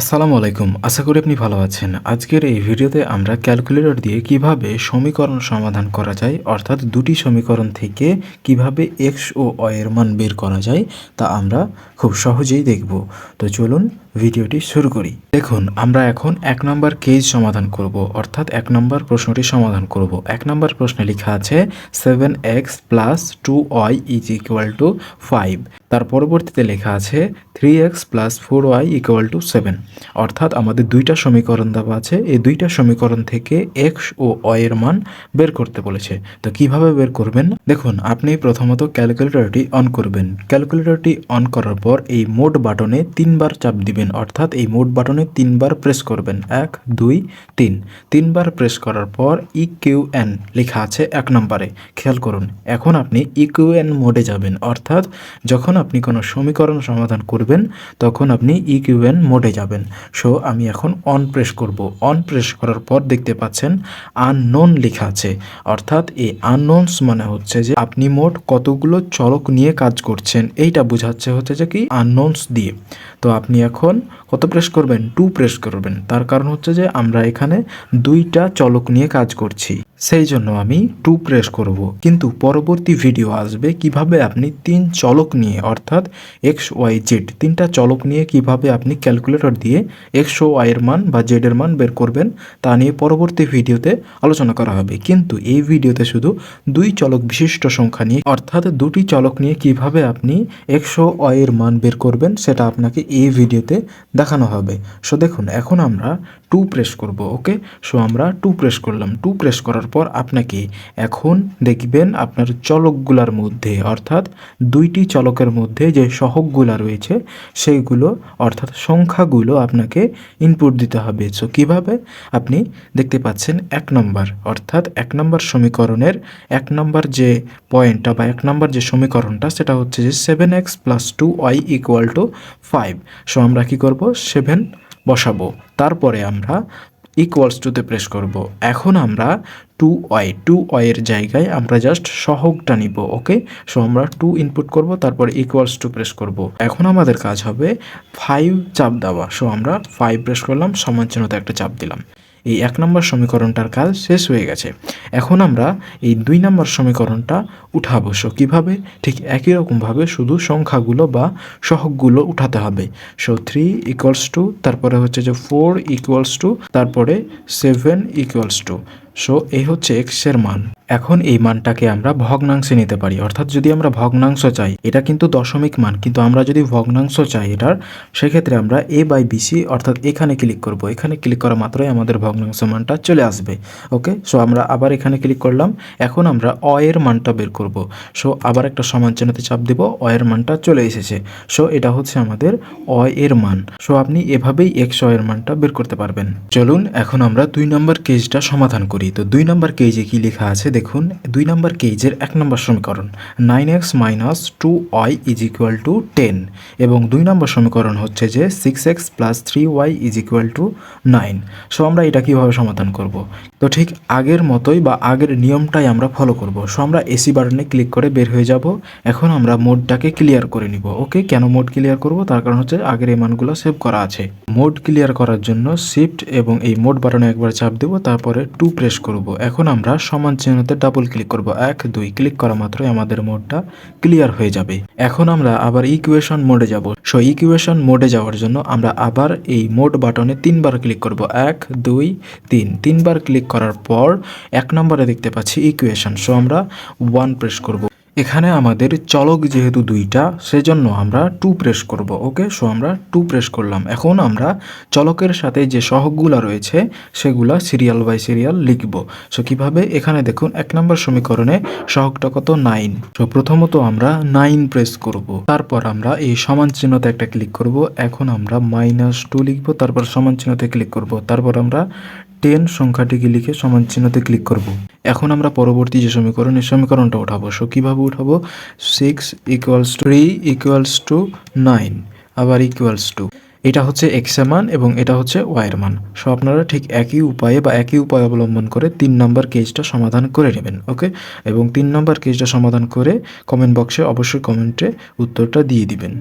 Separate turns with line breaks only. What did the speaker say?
আসসালামু আলাইকুম। আশা করি আপনি ভালো আছেন। আজকের এই ভিডিওতে আমরা ক্যালকুলেটর দিয়ে কীভাবে সমীকরণ সমাধান করা যায়, অর্থাৎ দুটি সমীকরণ থেকে কীভাবে এক্স ও অ এর মান বের করা যায়, তা আমরা খুব সহজেই দেখব। তো চলুন ভিডিওটি শুরু করি। দেখুন, আমরা এখন এক নম্বর কেজ সমাধান করব, অর্থাৎ এক নম্বর প্রশ্নটি সমাধান করব। এক নম্বর প্রশ্নে লেখা আছে seven X plus two Y is equal to five তার পরবর্তীতে লেখা আছে three X plus four Y equal to seven অর্থাৎ আমাদের দুইটা সমীকরণ দেওয়া আছে। এই দুইটা সমীকরণ থেকে এক্স ও এর মান বের করতে বলেছে। তো কীভাবে বের করবেন? দেখুন, আপনি প্রথমত ক্যালকুলেটরটি অন করবেন। ক্যালকুলেটরটি অন করার পর এই মোড বাটনে তিনবার চাপ দিবেন। অর্থাৎ এই মোড বাটনে তিনবার প্রেস করবেন। এক, দুই, তিন। তিনবার প্রেস করার পর ই কিউ এন লেখা আছে এক নম্বরে। খেয়াল করুন, এখন আপনি ই কিউ এন মোডে যাবেন। অর্থাৎ যখন আপনি কোনো সমীকরণ সমাধান করবেন তখন আপনি ই কিউ এন মোডে যাবেন। সো আমি এখন অন প্রেস করব। অন প্রেস করার পর দেখতে পাচ্ছেন আননোন লেখা আছে। অর্থাৎ এই আননোনস মানে হচ্ছে যে আপনি মোট কতগুলো চলক নিয়ে কাজ করছেন। এইটা বোঝাচ্ছে হচ্ছে যে কি? আননোনস দিয়ে। তো আপনি এখন কত প্রেস করবেন? টু প্রেস করবেন। তার কারণ হচ্ছে যে আমরা এখানে দুইটা চলক নিয়ে কাজ করছি। সেই জন্য আমি টু প্রেস করব। কিন্তু পরবর্তী ভিডিও আসবে কীভাবে আপনি তিন চলক নিয়ে, অর্থাৎ এক্স ওয়াই জেড তিনটা চলক নিয়ে কীভাবে আপনি ক্যালকুলেটর দিয়ে এক্স ও ওয়াই এর মান বা জেড এর মান বের করবেন, তা নিয়ে পরবর্তী ভিডিওতে আলোচনা করা হবে। কিন্তু এই ভিডিওতে শুধু দুই চলক বিশিষ্ট সংখ্যা নিয়ে, অর্থাৎ দুটি চলক নিয়ে কীভাবে আপনি এক্স ও ওয়াই এর মান বের করবেন, সেটা আপনাকে এই ভিডিওতে দেখানো হবে। সো দেখুন, এখন আমরা টু প্রেস করব ওকে সো আমরা টু প্রেস করলাম। টু প্রেস করার পর আপনাকে এখন দেখবেন আপনার চলকগুলার মধ্যে, অর্থাৎ দুইটি চলকের মধ্যে যে সহগগুলা রয়েছে সেইগুলো অর্থাৎ সংখ্যাগুলো আপনাকে ইনপুট দিতে হবে। সো কীভাবে? আপনি দেখতে পাচ্ছেন এক নম্বর, অর্থাৎ এক নম্বর সমীকরণের এক নম্বর যে পয়েন্টটা বা এক নম্বর যে সমীকরণটা, সেটা হচ্ছে যে seven X plus two Y equal to five so আমরা কী করব? সেভেন বসাবো। তারপরে আমরা ইকুয়ালস টুতে প্রেস করব। এখন আমরা টু ওয়াই টু ওয়াইয়ের জায়গায় আমরা জাস্ট সহগটা নিব ওকে সো আমরা টু ইনপুট করব, তারপর ইকুয়ালস টু প্রেস করব। এখন আমাদের কাজ হবে ফাইভ চাপ দেওয়া। সো আমরা ফাইভ প্রেস করলাম, সমান চিহ্নতে একটা চাপ দিলাম। এই এক নম্বর সমীকরণটার কাজ শেষ হয়ে গেছে। এখন আমরা এই দুই নম্বর সমীকরণটা উঠাবো। সো কীভাবে? ঠিক একই রকমভাবে শুধু সংখ্যাগুলো বা সহগগুলো উঠাতে হবে। সো থ্রি ইকুয়ালস টু তারপরে হচ্ছে যে ফোর ইকুয়ালস টু তারপরে সেভেন ইকুয়ালস টু সো এই হচ্ছে এক্সের মান। এখন এই মানটাকে আমরা ভগ্নাংশে নিতে পারি। অর্থাৎ যদি আমরা ভগ্নাংশ চাই, এটা কিন্তু দশমিক মান। কিন্তু আমরা যদি ভগ্নাংশ চাই এটার, সেক্ষেত্রে আমরা এ বাই বিসি অর্থাৎ এখানে ক্লিক করব। এখানে ক্লিক করা মাত্রই আমাদের ভগ্নাংশ মানটা চলে আসবে। ওকে সো আমরা আবার এখানে ক্লিক করলাম। এখন আমরা অ এর মানটা বের করব। সো আবার একটা সমান চিহ্নতে চাপ দেব। অ এর মানটা চলে এসেছে। সো এটা হচ্ছে আমাদের অ এর মান। সো আপনি এভাবেই এক্স অ এর মানটা বের করতে পারবেন। চলুন, এখন আমরা দুই নম্বর কেজটা সমাধান করি। তো দুই নম্বর কেজে কি লেখা আছে? দেখুন, দুই নম্বর কেজের এক নম্বর সমীকরণ nine X minus two Y is equal to ten এবং দুই নম্বর সমীকরণ হচ্ছে যে six X plus three Y is equal to nine so আমরা এটা কীভাবে সমাধান করব? তো ঠিক আগের মতোই বা আগের নিয়মটাই আমরা ফলো করব। সো আমরা এসি বাটনে ক্লিক করে বের হয়ে যাব। এখন আমরা মোডটাকে ক্লিয়ার করে নিব। ওকে কেন মোড ক্লিয়ার করব? তার কারণ হচ্ছে আগের এই মানগুলো সেভ করা আছে। মোড ক্লিয়ার করার জন্য শিফট এবং এই মোড বাটনে একবার চাপ দেব, তারপরে টু প্রেস করব। এখন আমরা সমান চিহ্নতে ডাবল ক্লিক করব। এক, দুই ক্লিক করা মাত্র আমাদের মোডটা ক্লিয়ার হয়ে যাবে। এখন আমরা আবার ইকুয়েশন মোডে যাব। সো ইকুয়েশন মোডে যাওয়ার জন্য আমরা আবার এই মোড বাটনে তিনবার ক্লিক করব। এক, দুই, তিন। তিনবার ক্লিক করার পর এক নম্বরে দেখতে পাচ্ছি ইকুয়েশন সো আমরা ওয়ান প্রেস করব। এখানে আমাদের চলক যেহেতু দুইটা, সেজন্য আমরা টু প্রেস করব ওকে সো আমরা টু প্রেস করলাম। এখন আমরা চলকের সাথে যে সহগগুলা রয়েছে, সেগুলা সিরিয়াল বাই সিরিয়াল লিখব। সো কীভাবে? এখানে দেখুন, এক নম্বর সমীকরণে সহগটা কত? নাইন সো প্রথমত আমরা নাইন প্রেস করব। তারপর আমরা এই সমান চিহ্নতে একটা ক্লিক করব। এখন আমরা মাইনাস টু লিখব, তারপর সমান চিহ্নতে ক্লিক করব। তারপর আমরা টেন সংখ্যাটিকে লিখে সমান চিহ্নতে ক্লিক করব। এখন আমরা পরবর্তী যে সমীকরণ এই সমীকরণটা উঠাবো। সো কীভাবে উঠাবো? Six equals to three equals to nine আবার ইকুয়ালস টু এটা হচ্ছে এক্সের মান এবং এটা হচ্ছে ওয়াইয়ের মান। সো আপনারা ঠিক একই উপায়ে বা একই উপায় অবলম্বন করে তিন নম্বর কেজটা সমাধান করে নেবেন ওকে এবং তিন নম্বর কেজটা সমাধান করে কমেন্ট বক্সে অবশ্যই কমেন্টে উত্তরটা দিয়ে দিবেন।